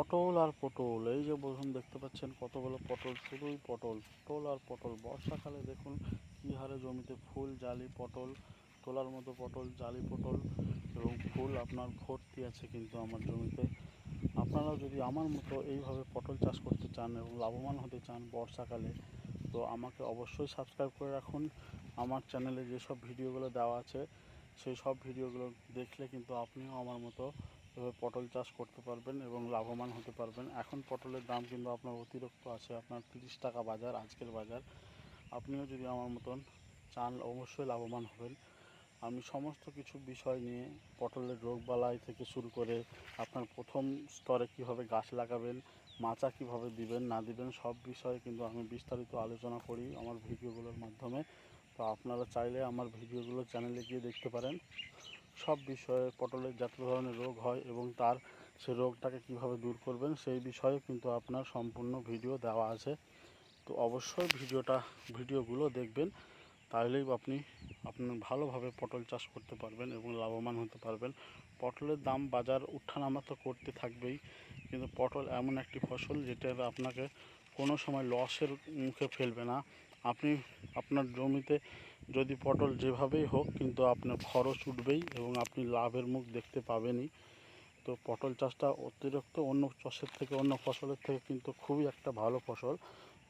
পটল আর পটল। এই যে বলুন, দেখতে পাচ্ছেন কতগুলো পটল, শুধুই পটল। পটল আর পটল। বর্ষাকালে দেখুন কী হারে জমিতে ফুল, জালি, পটল, তোলার মতো পটল, জালি পটল এবং ফুল আপনার ভর্তি আছে কিন্তু আমার জমিতে। আপনারাও যদি আমার মতো এইভাবে পটল চাষ করতে চান এবং লাভবান হতে চান বর্ষাকালে, তো আমাকে অবশ্যই সাবস্ক্রাইব করে রাখুন। আমার চ্যানেলে যেসব ভিডিওগুলো দেওয়া আছে, সেই সব ভিডিওগুলো দেখলে কিন্তু আপনিও আমার মতো এভাবে পটল চাষ করতে পারবেন এবং লাভবান হতে পারবেন। এখন পটলের দাম কিন্তু আপনার অতিরিক্ত আছে, আপনার তিরিশ টাকা বাজার, আজকের বাজার। আপনিও যদি আমার মতন চান, অবশ্যই লাভবান হবেন। আমি সমস্ত কিছু বিষয় নিয়ে পটলের রোগবালাই থেকে শুরু করে আপনার প্রথম স্তরে কীভাবে গাছ লাগাবেন, মাচা কীভাবে দিবেন, না দিবেন, সব বিষয়ে কিন্তু আমি বিস্তারিত আলোচনা করি আমার ভিডিওগুলোর মাধ্যমে। তো আপনারা চাইলে আমার ভিডিওগুলো চ্যানেলে গিয়ে দেখতে পারেন। সব বিষয়ে পটলের যত ধরনের রোগ হয় এবং তার সেই রোগটাকে কীভাবে দূর করবেন সেই বিষয়ে কিন্তু আপনার সম্পূর্ণ ভিডিও দেওয়া আছে। তো অবশ্যই ভিডিওটা, ভিডিওগুলো দেখবেন তাহলেই আপনি আপনার ভালোভাবে পটল চাষ করতে পারবেন এবং লাভবান হতে পারবেন। পটলের দাম বাজার উঠানামা তো করতে থাকবেই, কিন্তু পটল এমন একটি ফসল যেটা আপনাকে কোনো সময় লসের মুখে ফেলবে না। আপনি আপনার জমিতে যদি পটল যেভাবেই হোক, কিন্তু আপনার খরচ উঠবেই এবং আপনি লাভের মুখ দেখতে পাবেনই। তো পটল চাষটা অতিরিক্ত অন্য চাষের থেকে, অন্য ফসলের থেকে কিন্তু খুবই একটা ভালো ফসল।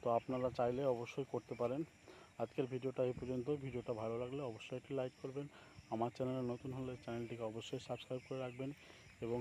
তো আপনারা চাইলে অবশ্যই করতে পারেন। আজকের ভিডিওটা এই পর্যন্ত। ভিডিওটা ভালো লাগলে অবশ্যই একটি লাইক করবেন। আমার চ্যানেলে নতুন হলে চ্যানেলটিকে অবশ্যই সাবস্ক্রাইব করে রাখবেন এবং